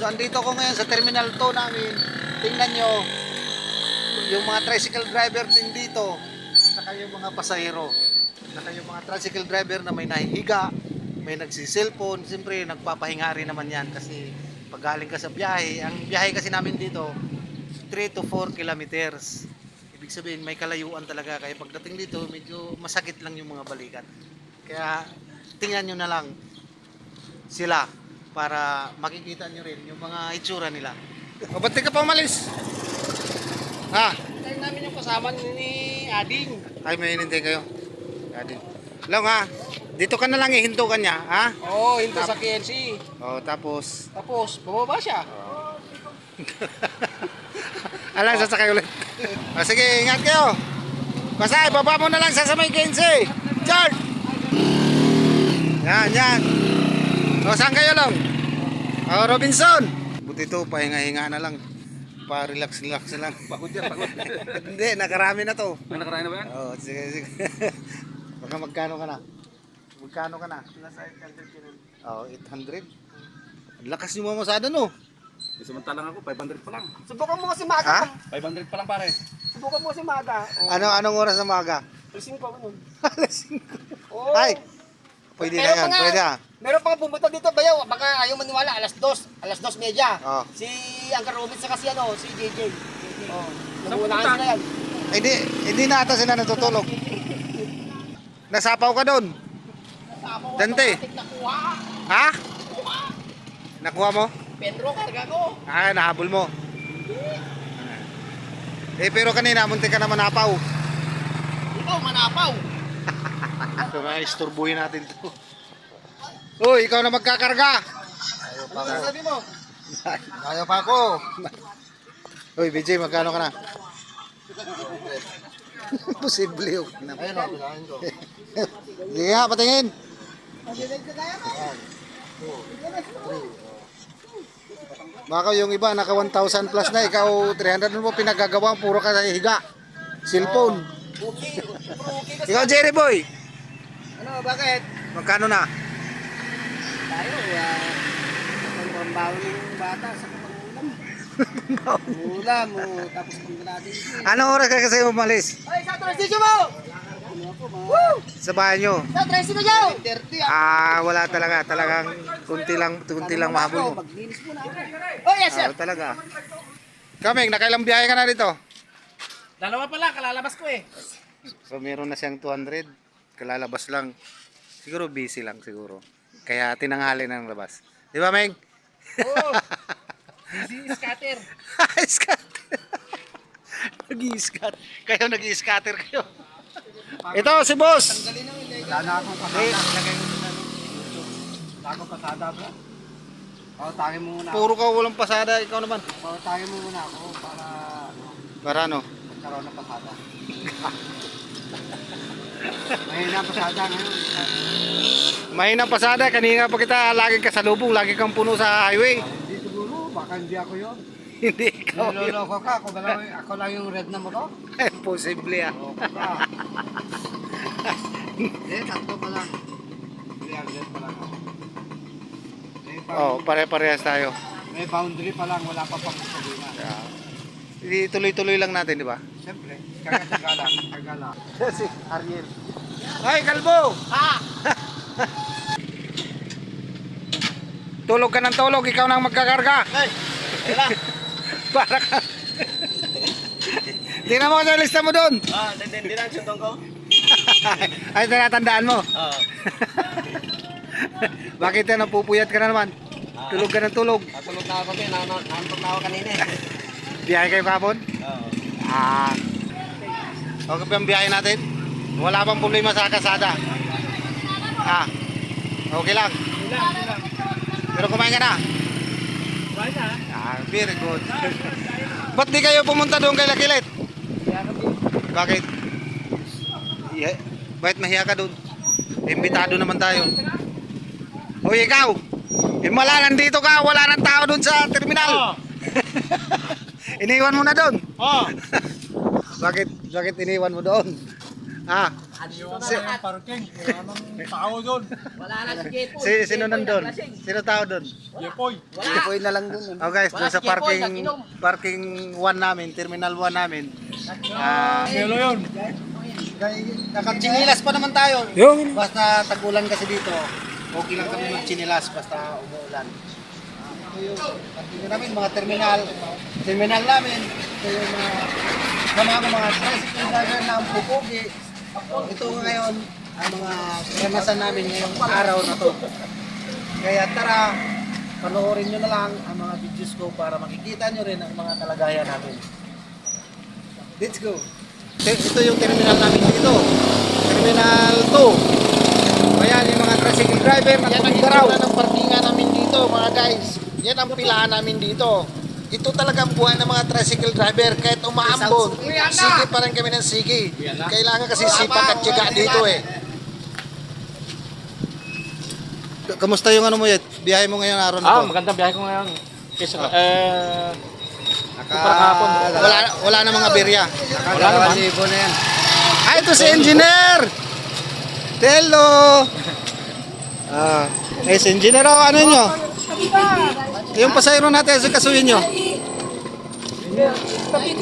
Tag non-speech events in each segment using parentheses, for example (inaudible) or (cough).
So andito ko ngayon sa Terminal 2 namin. Tingnan nyo, yung mga tricycle driver din dito, saka yung mga pasahero. Saka yung mga tricycle driver na may nahihiga, may nagsiselfone, siyempre nagpapahinga rin naman yan kasi pag galing ka sa biyahe, ang biyahe kasi namin dito, 3 to 4 kilometers. Ibig sabihin, may kalayuan talaga. Kaya pagdating dito, medyo masakit lang yung mga balikat. Kaya tingnan nyo na lang sila para makikita nyo rin yung mga itsura nila. O, ba't di ka pa umalis? Ha? Tayo namin yung kasama ni Ading. Ay, may hinintay kayo. Adin. Lang ha, dito ka na lang ihinto ka niya, ha? Oo, oh, hinto sa KNC. O, tapos, Tapos, bumaba siya. (laughs) alang, sasakay ulit. O, sige, ingat kayo. Basta, ibaba mo na lang sa samay 15. Chard! Yan, yan. O, saan kayo lang? O, Robinson. Buti ito, pahinga-hinga na lang. Pa-relax-relax na lang. Pagod yan, pagod. (laughs) Hindi, nakarami na to. May nakaraan na ba yan? Oo, sige, sige. (laughs) Baka magkano ka na? Magkano ka na? Nasa 800 yun. Oo, 800. Ang lakas niyo mamasada no? Samantalang ako, 500 pa lang. Subukan mo kasi maga. Ha? 500 pa lang pare. Subukan mo kasi maga. Oh. Ano, anong oras na maga? Lasing ko nun. (laughs) Alas 5. Oh. Ay, pwede na yan, pa nga. pwede ah. Meron pang pumunta dito, bayaw. Baka ayaw maniwala, alas 2. Alas 2 media. Oh. Si Angka Robin sa kasi ano, si JJ. Oh. Nagulaan sila yan. Hindi, hindi na ata sila natutulog. Nasapaw ka doon. Ko, Dante. Nakuha. Ha? Nakuha mo? Pedro, karga ko. Ah, nahabol mo. Eh, pero kanina, munti ka naman napaw. Ikaw, manapaw. (laughs) Ito mga isturbuhin natin to. Uy, ikaw na magkakarga. Ano sabi mo? (laughs) Ayaw pa ako. Uy, BJ, magkano ka na? Posible (laughs) yun. Ayun o, ko. Sige nga, patingin. Baka yung iba naka 1,000 plus na, ikaw 300 mo pinagagawa, puro ka sa higa. Cellphone. Kasi. Ikaw, Jerry Boy, Ano, bakit? magkano na? Tayo, ah, ang pambaho ng bata sa pangulam. (laughs) Ulam, oh, tapos pang natin. Anong oras ka kasi umalis? Ay, sa transition mo! Ano mga... Sa bahay nyo? Sa transition nyo! 30 ah. Ah, wala talaga. Talagang kunti lang, kunti lang mahabol mo. Maglinis muna ako. Oh, yes, sir! Ah, talaga. Kaming, nakailang biyahe ka na dito? Dalawa pala, kalalabas ko eh. So meron na siyang 200. Kalalabas lang. Siguro busy lang siguro. Kaya tinanghali na ng labas. Di ba, Meng? Oo. (laughs) Easy scatter. scatter. (laughs) Nag-i-scatter. Kayo nag-i-scatter kayo. Ito, si boss. Wala na akong pasada. Lagay ko sa YouTube. Wala akong pasada bro. Pautangin mo muna. Puro ka walang pasada. Ikaw naman. Pautangin mo muna ako para ano, Para ano? magkaroon ng pasada. (laughs) Mahina pasada ngayon. Mahinang pasada. Kanina pa kita laging kasalubong. Lagi kang puno sa highway. Hindi siguro, baka hindi ako yun. (laughs) Hindi ikaw yun. Niloloko ka, ako, lang, ako lang yung red na mo to? (laughs) Posible ah. Oo ka. Hindi, (laughs) tatlo pa lang. Hindi, red pa lang ako. May, Oh, pare-parehas tayo. may boundary pa lang, wala pa pang sabihin Yeah. Hindi tuloy-tuloy lang natin, di ba? Siyempre, kagataga lang, kagaga lang. (laughs) si Ariel. Ay, kalbo! Ha! (laughs) Tulog ka ng tulog, ikaw nang magkakarga. Ay! Wala! (laughs) Para ka. Tingnan mo sa lista mo doon. Ah, hindi na ang sundong ko? Ay, tinatandaan mo. Oo. Bakit yan, napupuyat ka na naman? Tulog ka ng tulog. Na ako, na, na, nantok na ako kanina eh. Biyahe kayo kapon? Oo. Ah. Okay pa yung biyahe natin? Wala bang problema sa kasada? Ah. Okay lang. Pero kumain ka na? Kumain na? Ah, very good. (laughs) Ba't di kayo pumunta doon kay Lakilit? Bakit? Yeah. Bakit mahiya ka doon? Imbitado naman tayo. Hoy, ikaw! Himala, nandito ka. Wala nang tao doon sa terminal. (laughs) Iniwan mo na doon. Oo. (laughs) Bakit? Bakit iniwan mo doon? Ah, Si, parking. Wala nang tao doon. Wala na si Jepoy. si, sino nandun? Sino tao doon? Yepoy. Jepoy na lang dun. Oh guys, doon Wala sa si Jepoy, parking parking 1 namin, terminal 1 namin. Ah, Melo yun. Nakatsinilas pa naman tayo. Yung. Basta tagulan kasi dito. Okay lang kami magtsinilas basta umuulan. Ito yung parking namin, mga terminal. Terminal namin. Ito yung mga ng mga tricycle driver na ang pupugi. Ito ngayon ang mga karanasan namin ngayong araw na to. Kaya tara, panoorin nyo na lang ang mga videos ko para makikita nyo rin ang mga kalagayan namin. Let's go! Ito yung terminal namin dito. Terminal 2. Ayan yung mga tricycle driver na Yan ang itsura ng parkingan namin dito mga guys. Yan ang pilahan namin dito. Ito talaga ang buhay ng mga tricycle driver. Kahit umaambon, sige pa rin kami ng sige. Kailangan kasi sipak at tiyaga dito eh. Kamusta yung ano mo yet? Biyahe mo ngayon araw na Ah, to? magandang biyahe ko ngayon. Kaysa, eh, Kumpara kahapon. Wala, wala na mga birya. wala naman. na yan. Ah, ito si engineer! Hello! Ah, eh, si engineer ako, ano nyo? Yung pasayro natin, sa kasuhin nyo.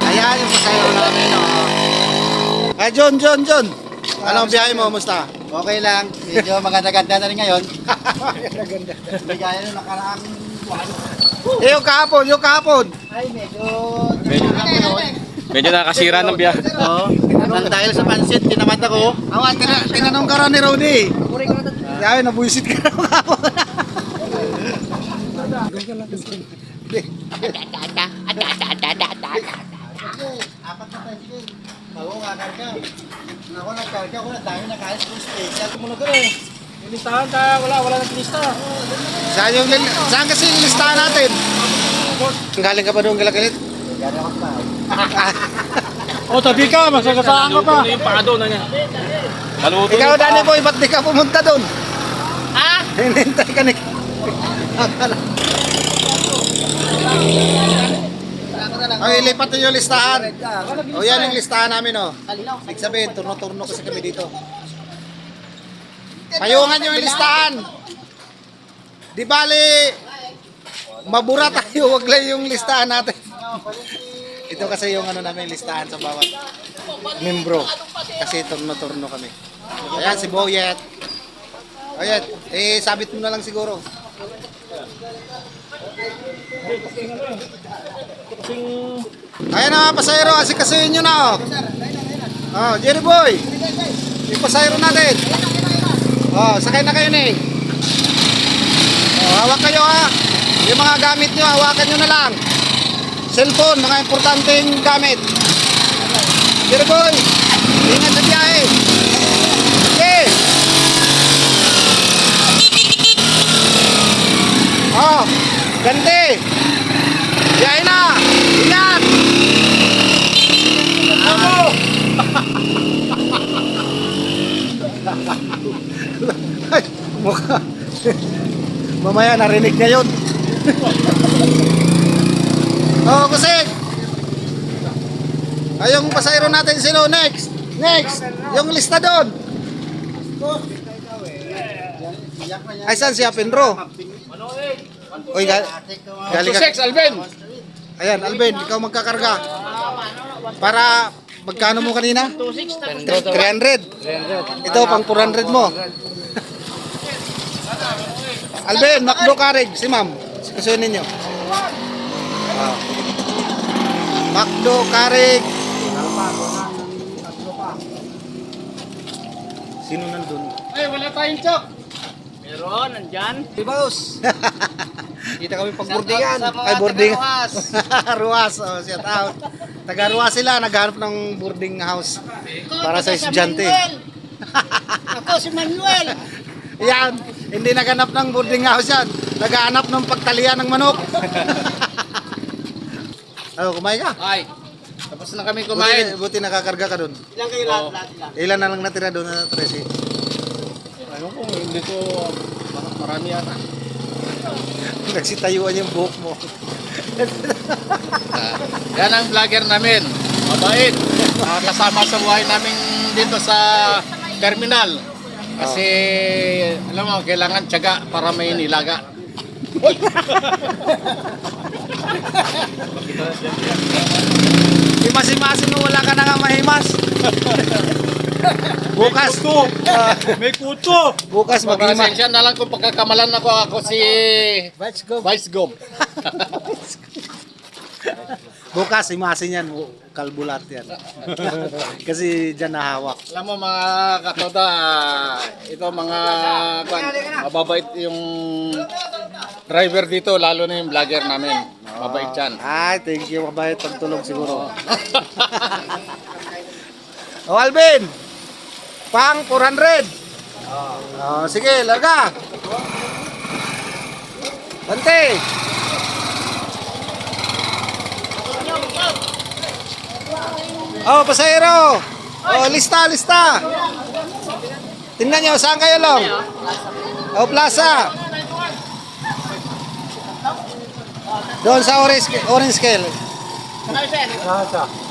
Ayan, yung pasayro namin, oh. Ah, John, John, John. Ano ang biyahe mo, musta? Okay lang. Medyo maganda-ganda na rin ngayon. (laughs) Hindi gaya nung nakaraang buwan. Eh, yung kahapon, yung kahapon. Ay, medyo... Medyo, medyo nakasira ng biyahe. (laughs) Oo. Nang dahil sa pansit, tinamad ako. Awa, tina tinanong ka rin ni Rowdy. Ay, nabuisit ka na kahapon. Apat na pansit. Bago kakarga. Ako nagkarga ko na dami nakalis ko special. Kumulo ko eh. Listahan ka, wala, wala nang lista. Saan, yung, saan kasi yung listahan natin? Galing ka pa doon galagalit? Gano'n ako pa. O, tabi ka. Masagasaan ka pa. Yung paa doon, ano yan? Naluto Ikaw. Danny Boy, ba't di ka pumunta doon? Ha? Hinintay ka ni... Ay, lipat nyo yung listahan. O yan yung listahan namin, o. Ibig sabihin, turno-turno kasi kami dito. Payungan nyo yung listahan. Di bali, mabura tayo, wag lang yung listahan natin. Ito kasi yung ano namin, listahan sa bawat membro. Kasi turno-turno kami. Ayan, si Boyet. Boyet, eh, sabit mo na lang siguro. Ayan na, pasayro, asikasuhin nyo na, oh. Oh, Jerry Boy. Yung pasayro natin. Oh, sakay na kayo ni. Oh, hawak kayo ha. Yung mga gamit nyo, hawakan nyo na lang. Cellphone, mga importanteng gamit. Jerry Boy, ingat sa biyahe. Okay. Oh, ganti. Biyahe na. Ingat. Ay, mukha. Mamaya narinig niya yun. (laughs) oh, kusik. Ay, yung pasayro natin sino next. Next. Yung lista doon. Ay, saan si Apendro? Uy, gal galing ka. Alvin! Ayan, Alvin, ikaw magkakarga. Para, magkano mo kanina? 300. Ito, pang 400 mo. (laughs) Alvin, Macdo Karig, si ma'am. Kasunin ninyo. Ah. Macdo Karig. Sino nandun? Ay, wala tayong chok! Meron, nandyan. Di boss. (laughs) Kita kami pag boardingan. Ay, boarding. taga-Ruas. (laughs) Ruas, oh, shout out. Taga Ruas sila, naghanap ng boarding house para sa estudyante. Ako si Manuel. (laughs) Yan, hindi naghanap ng boarding house yan. Naghanap ng pagtalian ng manok. (laughs) oh, kumain ka? Ay, tapos na kami Buti, buti nakakarga ka doon. Ilan kayo lahat lahat ilan? Ilan na lang natira doon na 13? Ayun ko, dito marami yata. (laughs) Nagsitayuan yung buhok mo. (laughs) Yan ang vlogger namin. Mabait. Ah, kasama sa buhay namin dito sa terminal. Kasi, alam mo, kailangan tiyaga para may nilaga. (laughs) Himas-himasin mo, wala ka na nga mahimas. (laughs) bukas, ah, (laughs) May kuto. bukas maghimas. Pasensya na lang kung pagkakamalan ako ako si Let's go. Vice Gov. Bukas, himasin yan. bu- Kalbulat yan. (laughs) Kasi dyan nahawak. Alam mo mga katoda, ito mga kwan, mababait yung driver dito, lalo na yung vlogger namin. Mabait yan. Ay, thank you. Mabait pagtulog siguro. o, (laughs) Alvin! Pang 400. Oh, sige, larga. Bante. Oh, pasahero. Oh, lista, lista. Tingnan nyo, saan kayo long? Oh, plaza. Doon sa orange, orange scale.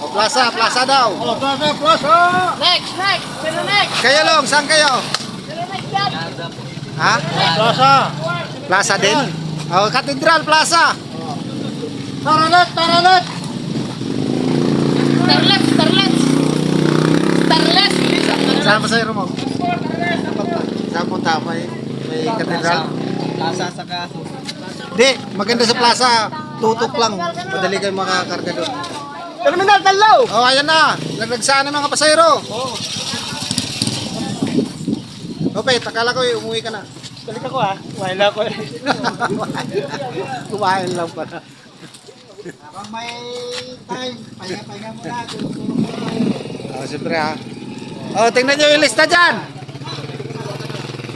O, plaza, plaza daw. Oh, plaza, plaza. Next, next! Sino next? Kayo long, saan kayo? Sino next yan? Ha? Plaza. Plaza din? O, Cathedral Plaza. Taralat, taralat. Starlet, starlet! Starlet! Saan pa sa mo? Saan punta? May, may Cathedral? Plaza sa kaso. Di, maganda sa plaza. Tutok lang. Madali kayo makakarga doon. Terminal Talaw! Oh, ayan na. Nagnagsaan ng mga pasahero. Oo. Okay, takala ko eh, umuwi ka na. Balik ako ha. Wala ko eh. (laughs) Kumain lang pala. Habang may time, pahinga-pahinga muna. Tulog-tulog muna. Oh, siyempre ha. Oh, tingnan nyo yung lista dyan.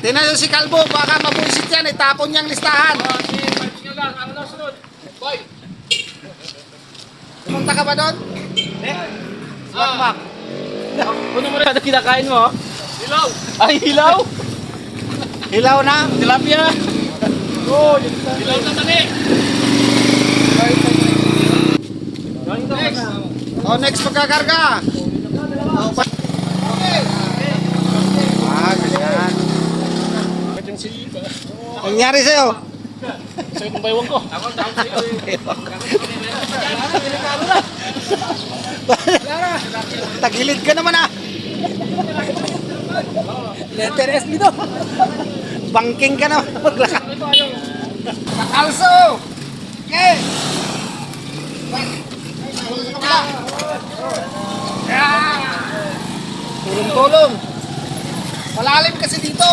Tingnan nyo si Kalbo, baka mabuisit yan, itapon niyang listahan. Pumunta ka ba doon? Makmak. Ano mo na kinakain mo? Hilaw! Ay, hilaw? (laughs) Hilaw na. Tilapia! Hilaw na mani! Next! Oh, next pagkakarga. Oh, pa- ah, ganyan. Ang nangyari sa'yo? Sa'yo kong baywang ko. Ako, tawag sa'yo. (laughs) Tagilid ka naman ah. Letter S dito. Bangking ka naman. Maglakad. Nakalso! Okay! Tulong-tulong. Malalim kasi dito.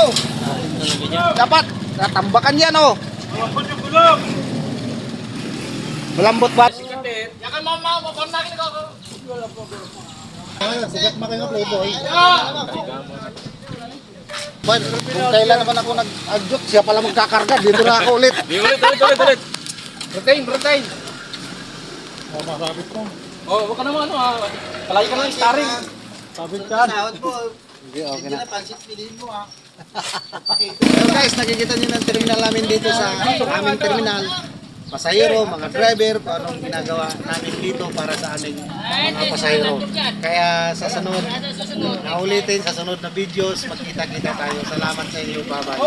Dapat natambakan yan oh. Malambot ba? Yakan mo, mo, mo, nakin ako. Sigat mo kayo playboy. But, kung kailan naman ako nag-adjot, siya pala magkakarga. Dito na ako ulit. Di ulit, ulit, ulit, ulit. Rotain, rotain. Oh, huwag ka naman ano ah. Palagi ka lang starring. Sabit ka. Okay, okay na. Pero guys, nakikita niyo ng terminal namin dito sa aming terminal. Pasahero, mga driver, kung anong ginagawa namin dito para sa aming mga pasahero. Kaya sa sunod, naulitin sa sunod na videos, magkita-kita tayo. Salamat sa inyo. Bye-bye.